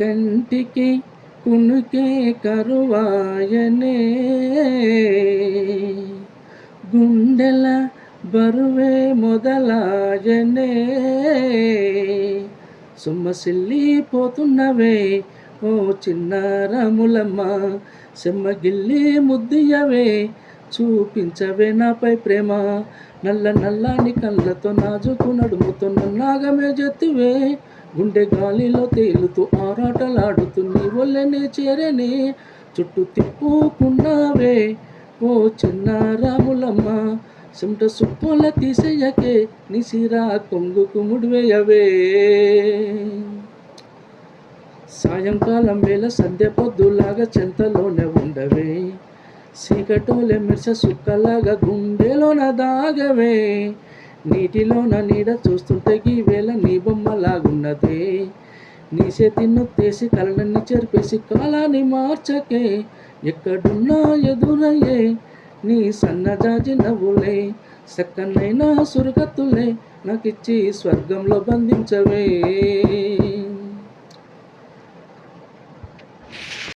కంటికి కునుకే కరువాయనే. గుండెల బరువే మొదలాయనే. సొమ్మసిల్లిపోతున్నవే ఓ చిన్నారములమ్మ సెమ్మగిల్లి ముద్దియవే. చూపించవే నాపై ప్రేమ నల్ల నల్లాని కళ్ళతో నాజుకు నడుముతో నన్నాగమే జెత్తివే గుండె గాలిలో తేలుతూ ఆరాటలాడుతూ నీ ఒళ్ళనే చేరని చుట్టూ తిప్పుకున్నావే. ఓ చిన్నారాములమ్మ సుంట సుప్పుల తీసేయకే నిసిరా కొంగుకు ముడివేయవే. సాయంకాలం వేళ సంధ్య పొద్దులాగా చెంతలోనే ఉండవే. చీకటోలే మెరిస సుక్కలాగా గుండెలోన దాగవే. నీటిలోన నీడ చూస్తుంటే ఈ వేళ నీ బొమ్మలాగున్నదే నీ చేతిను తీసి కళ్ళని చెరిపేసి కాలాన్ని మార్చకే. ఎక్కడున్నా ఎదురయ్యే నీ సన్నజాజి నవ్వులే. సక్కనైనా సురగతులే నాకిచ్చి స్వర్గంలో బంధించవే.